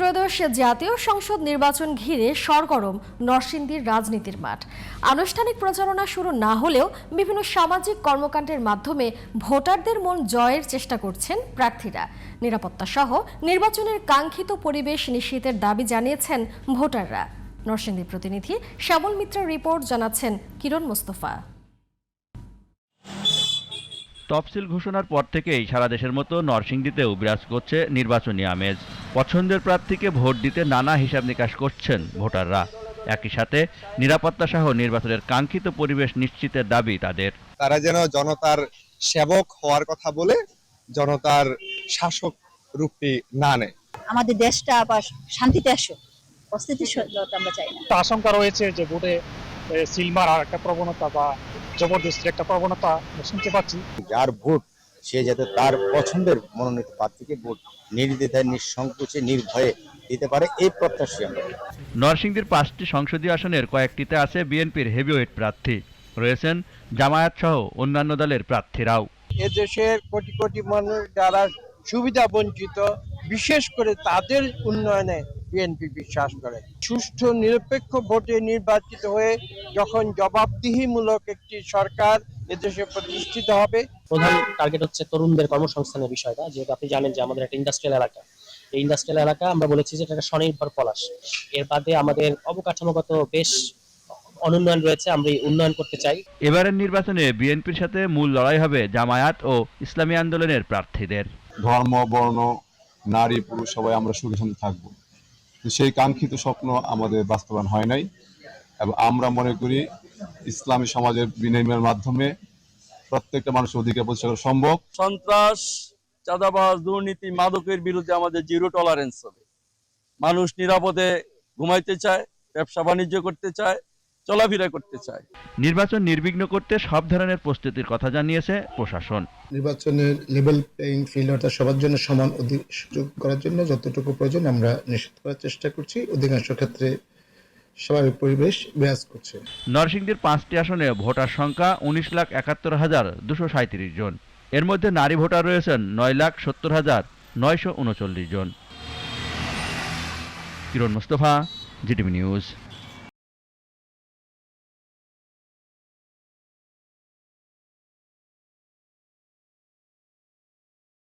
ত্রয়োদশ জাতীয় সংসদ নির্বাচন ঘিরে সরগরম নরসিংদীর রাজনীতির মাঠ। আনুষ্ঠানিক প্রচারণা শুরু না হলেও বিভিন্ন সামাজিক কর্মকাণ্ডের মাধ্যমে ভোটারদের মন জয়ের চেষ্টা করছেন প্রার্থীরা। নিরাপত্তা সহ নির্বাচনের কাঙ্ক্ষিত পরিবেশ নিশ্চিতের দাবি জানিয়েছেন ভোটাররা। নরসিংদী প্রতিনিধি শ্যামল মিত্রের রিপোর্ট জানাচ্ছেন কিরণ মোস্তফা। তফসিল ঘোষণার পর থেকেই সারা দেশের মতো নরসিংদীতেও বিরাজ করছে নির্বাচনী আমেজ। পছন্দের প্রার্থীকে ভোট দিতে নানা হিসাব নিকাশ করছেন ভোটাররা। একই সাথে নিরাপত্তা সহ নির্বাচনের কাঙ্ক্ষিত পরিবেশ নিশ্চিতের দাবি তাদের। তারা যেন জনতার সেবক হওয়ার কথা বলে জনতার শাসক রূপে না নেয়। আমাদের দেশটা আবার শান্তিতে আসুক অস্থিতিশীলতা আমরা চাই না। আশঙ্কা রয়েছে যে ভোটে সিলমার সিল একটা প্রবণতা বা জবরদস্তির একটা প্রবণতা শুনতে পাচ্ছি। যার ভোট সে যাতে তার পছন্দের মনোনীত প্রার্থীকে ভোট নির্দ্বিধায় নিঃসংকোচে নির্ভয়ে দিতে পারে এই প্রত্যাশী আমরা। নরসিংদীর পাঁচটি সংসদীয় আসনের কয়েকটিতে আছে বিএনপির হেভিওয়েট প্রার্থী। রয়েছেন জামায়াত সহ অন্যান্য দলের প্রার্থীরাও। এদেশের কোটি কোটি মানুষ যারা সুবিধা বঞ্চিত বিশেষ করে তাদের উন্নয়নে বিএনপি বিশ্বাস করে। সুষ্ঠু নিরপেক্ষ ভোটে নির্বাচিত হয়ে যখন জবাবদিহিমূলক একটি সরকার এদেশে প্রতিষ্ঠিত হবে প্রধান টার্গেট হচ্ছে তরুণদের কর্মসংস্থানের বিষয়টা। যেহেতু আপনি জানেন যে আমাদের একটা ইন্ডাস্ট্রিয়াল এলাকা। এই ইন্ডাস্ট্রিয়াল এলাকা আমরা বলেছি যে এটা একটা স্বনির্ভর পলাশ। এর বাদে আমাদের অবকাঠামোগত বেশ অনুন্নয়ন রয়েছে আমরা উন্নয়ন করতে চাই। এবারের নির্বাচনে বিএনপির সাথে মূল লড়াই হবে জামায়াত ও ইসলামী আন্দোলনের প্রার্থীদের। ধর্ম বর্ণ নারী পুরুষ সবাই আমরা সুখে শান্তি থাকব। সেই কাঙ্ক্ষিত স্বপ্ন আমাদের বাস্তবায়ন হয় নাই। এবং আমরা মনে করি ইসলামী সমাজের বিনিময়ের মাধ্যমে প্রত্যেকটা মানুষের অধিকার প্রতিষ্ঠা করা সম্ভব। সন্ত্রাস, চাঁদাবাজ, দুর্নীতি, মাদকের বিরুদ্ধে আমাদের জিরো টলারেন্স হবে। মানুষ নিরাপদে ঘুমাইতে চায়, ব্যবসা বাণিজ্য করতে চায় চলাফেরা করতে চায়। নির্বাচন নির্বিঘ্ন করতে সব ধরনের প্রস্তুতির কথা জানিয়েছে প্রশাসন। নির্বাচনের লেভেল প্লেইং ফিল্ড অর্থাৎ সবার জন্য সমান অধিক সুযোগ করার জন্য যতটুকু প্রয়োজন আমরা নিশ্চিত করার চেষ্টা করছি। অধিকাংশ ক্ষেত্রে স্বাভাবিক পরিবেশ বিরাজ করছে। নরসিংদীর পাঁচটি আসনে ভোটার সংখ্যা উনিশ লাখ একাত্তর হাজার দুশো সাঁত্রিশ জন। এর মধ্যে নারী ভোটার রয়েছেন নয় লাখ সত্তর হাজার নয়শো উনচল্লিশ জন। Kiran Mustafa GTV news.